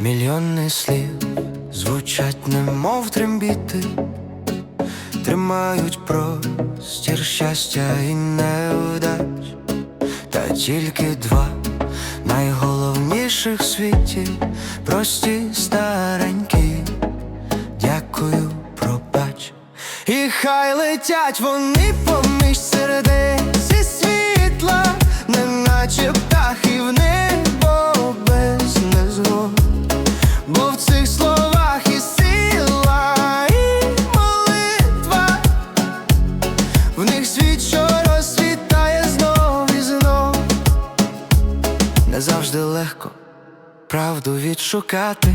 Мільйони слів звучать, немов трембіти, тримають простір щастя і невдач, та тільки два найголовніших в світі, прості старенькі, І хай летять вони поміж сердець і світла, неначе птахи в небо без незгод. Бо в цих словах і сила, і молитва, в них світ, що розсвітає знов і знов. Не завжди легко правду відшукати.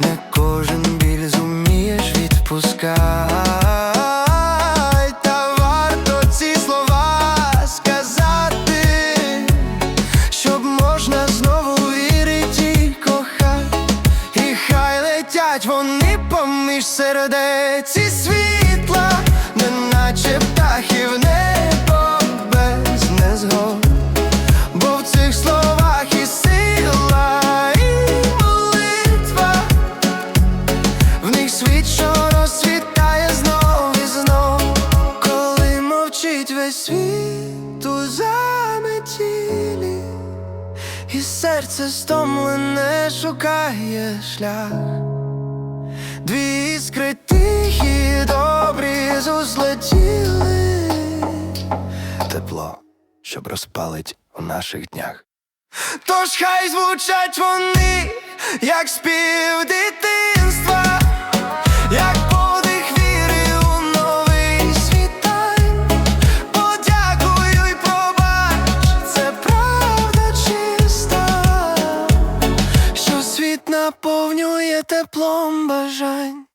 Не кожен відпускай, та варто ці слова сказати, щоб можна знову вірити і кохати, і хай летять вони поміж сердець і світла, неначе птахи в небо без незгод. Бо в цих словах і сила, і молитва, коли мовчить весь світ у заметілі, і серце стомлене шукає шлях. Дві іскри тихі, добрі зузлетіли Тепло, щоб розпалить у наших днях. Тож хай звучать вони, як спів дитинства, світ наповнює теплом бажань.